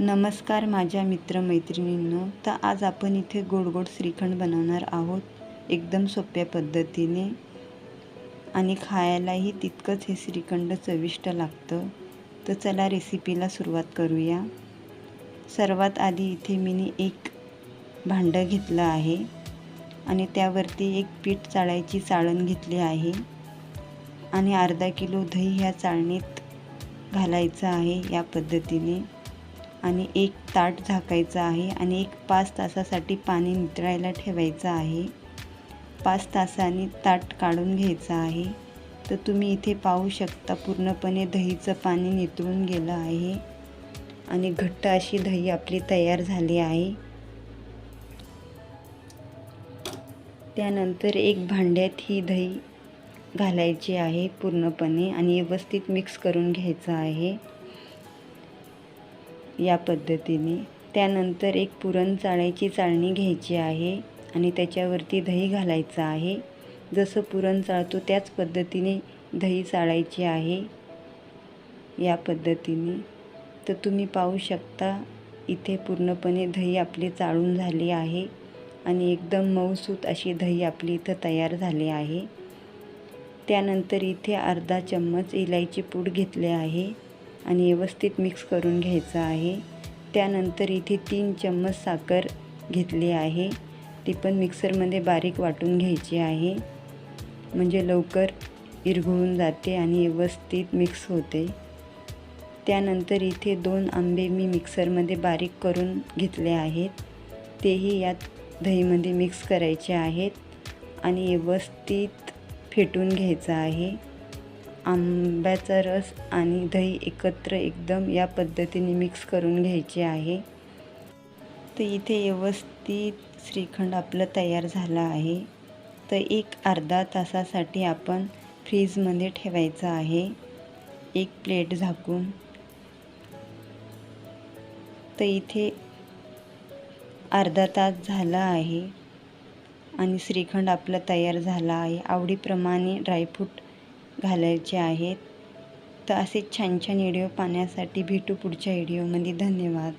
नमस्कार माझ्या मित्रमैत्रिणींनो. तर आज आपण इथे गोड गोड श्रीखंड बनवणार आहोत. एकदम सोप्या पद्धतीने. आणि खायलाही तितकंच हे श्रीखंड चविष्ट लागतं. तर चला रेसिपीला सुरुवात करूया. सर्वात आधी इथे मी एक भांडं घेतलं आहे. आणि त्यावरती एक पीठ चाळायची चाळण घेतली आहे. आणि अर्धा किलो दही ह्या चाळणीत घालायचं आहे या पद्धतीने. आणि एक ताट झाकायचं आहे आणि एक पाच तासासाठी पाणी नितळायला ठेवायचं आहे. पाच तासाने ताट काढून घ्यायचं आहे. तर तुम्ही इथे पाहू शकता पूर्णपणे दहीचं पाणी नितळून गेलं आहे आणि घट्ट अशी दही आपली तयार झाली आहे. त्यानंतर एक भांड्यात ही दही घालायची आहे पूर्णपणे आणि व्यवस्थित मिक्स करून घ्यायचं आहे. या पद्धतीने. त्यानंतर एक पुरण चाळायची चाळणी घ्यायची आहे आणि त्याच्यावरती दही घालायचं आहे. जसं पुरण चाळतो त्याच पद्धतीने दही चाळायची आहे. या पद्धतीने. तर तुम्ही पाहू शकता इथे पूर्णपणे दही आपली चाळून झाली आहे आणि एकदम मऊसूत अशी दही आपली इथं तयार झाली आहे. त्यानंतर इथे अर्धा चम्मच इलायची पूड घेतले आहे. आणि व्यवस्थित मिक्स करून घ्यायचं आहे. त्यानंतर इथे तीन चम्मच साखर घेतली आहे. ती पण मिक्सरमध्ये बारीक वाटून घ्यायची आहे. म्हणजे लवकर इरघळून जाते आणि व्यवस्थित मिक्स होते. त्यानंतर इथे दोन आंबे मी मिक्सरमध्ये बारीक करून घेतले आहेत. तेही यात दहीमध्ये मिक्स करायचे आहेत. आणि व्यवस्थित फेटून घ्यायचं आहे. आंब्याचा रस आणि दही एकत्र एकदम या पद्धतीने मिक्स करून घ्यायचे आहे. तर इथे व्यवस्थित श्रीखंड आपलं तयार झालं आहे. तर एक अर्धा तासासाठी आपण फ्रीजमध्ये ठेवायचं आहे. एक प्लेट झाकून. तर इथे अर्धा तास झाला आहे आणि श्रीखंड आपलं तयार झाला आहे. आवडीप्रमाणे ड्रायफ्रूट घालायचे आहेत. तर असे छान छान व्हिडिओ पाहण्यासाठी भेटू पुढच्या व्हिडिओमध्ये. धन्यवाद.